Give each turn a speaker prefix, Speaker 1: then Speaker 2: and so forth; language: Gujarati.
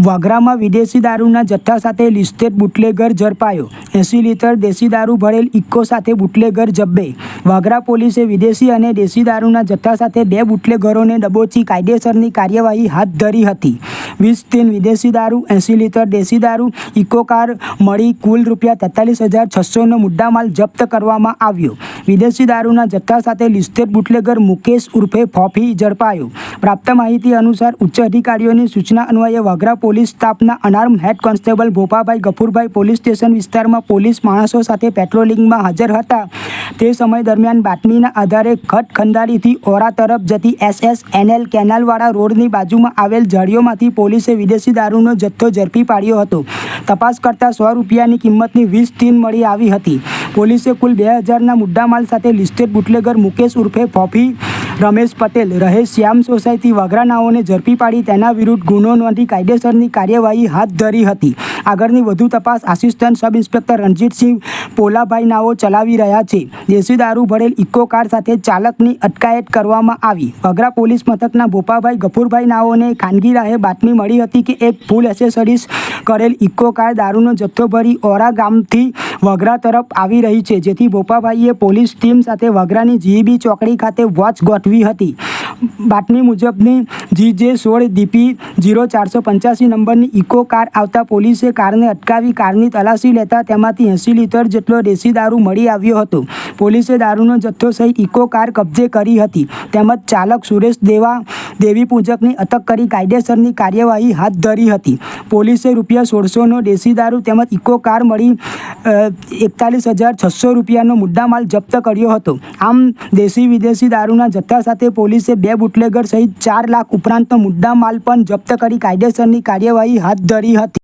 Speaker 1: વાગરામાં વિદેશી દારૂના જથ્થા સાથે લિસ્ટેડ બુટલેગર ઝડપાયો. એંસી લીટર દેશી દારૂ ભરેલ ઇક્કો સાથે બુટલેગર જબ્બે. વાઘરા પોલીસે વિદેશી અને દેશી દારૂના જથ્થા સાથે બે બુટલેગરોને દબોચી કાયદેસરની કાર્યવાહી હાથ ધરી હતી. વીસ ટીન વિદેશી દારૂ એંસી લીટર દેશી દારૂ ઇકો કાર મળી કુલ રૂપિયા તેતાલીસ હજાર છસોનો મુદ્દામાલ જપ્ત કરવામાં આવ્યો. વિદેશી દારૂના જથ્થા સાથે લિસ્ટેડ બુટલેગર મુકેશ ઉર્ફે ફોફી ઝડપાયો. પ્રાપ્ત માહિતી અનુસાર ઉચ્ચ અધિકારીઓની સૂચના અન્વયે વાગરા પોલીસ સ્ટાફના unarmed head constable Bhopabhai Gafurbhai police station વિસ્તારમાં પોલીસ માણસો સાથે પેટ્રોલિંગમાં હાજર હતા. તે સમય દરમિયાન બાતમીના આધારે ખટ ખંડારીથી ઓરા તરફ જતી એસએસ એનએલ કેનાલવાળા રોડની બાજુમાં આવેલ ઝાડીઓમાંથી પોલીસે વિદેશી દારૂનો જથ્થો ઝડપી પાડ્યો હતો. તપાસ કરતાં સો રૂપિયાની કિંમતની વીસ ટીન મળી આવી હતી. પોલીસે કુલ બે હજારના મુદ્દામાલ સાથે લિસ્ટેડ બુટલેગર મુકેશ ઉર્ફે ફોફી રમેશ પટેલ રહે શ્યામ સોસાયટી વગરાનાઓને ઝડપી પાડી તેના વિરુદ્ધ ગુનો નોંધી કાયદેસરની કાર્યવાહી હાથ ધરી હતી. આગળની વધુ તપાસ assistant sub inspector Ranjitsinh Polabhai નાઓ ચલાવી રહ્યા છે. દેશી દારૂ ભરેલ ઇકો કાર સાથે ચાલકની અટકાયત કરવામાં આવી. વગરા પોલીસ મથકના ભોપાભાઈ ગફુરભાઈ નાઓને ખાનગી રાહે બાતમી મળી હતી કે એક ફૂલ એસેસરીઝ કરેલ ઇકો કાર દારૂનો જથ્થો ભરી ઓરા ગામથી વગરા તરફ આવી રહી છે. જેથી ભોપાભાઈએ પોલીસ ટીમ સાથે વગરાની જીઈબી ચોકડી ખાતે વોચ ગોઠવી હતી. બાતમી મુજબની જી જે સોળ ડીપી જીરો ચારસો પંચ્યાસી નંબરની ઇકો કાર આવતા પોલીસે કારને અટકાવી કારની તલાશી લેતા તેમાંથી એંસી લીટર જેટલો દેશી દારૂ મળી આવ્યો હતો. પોલીસે દારૂનો જથ્થો સહિત ઇકો કાર કબજે કરી હતી. તેમજ ચાલક સુરેશ દેવા દેવી પૂજકની અટક કરી કાયદેસરની કાર્યવાહી હાથ ધરી હતી. પોલીસે રૂપિયા સોળસોનો દેશી દારૂ તેમજ ઇકો કાર મળી એકતાલીસ હજાર છસો રૂપિયાનો મુદ્દામાલ જપ્ત કર્યો હતો. આમ, દેશી વિદેશી દારૂના જથ્થા સાથે પોલીસે બે બુટલેગર સહિત ચાર લાખ ઉપરાંતનો મુદ્દામાલ પણ જપ્ત કરી કાયદેસરની કાર્યવાહી હાથ ધરી હતી.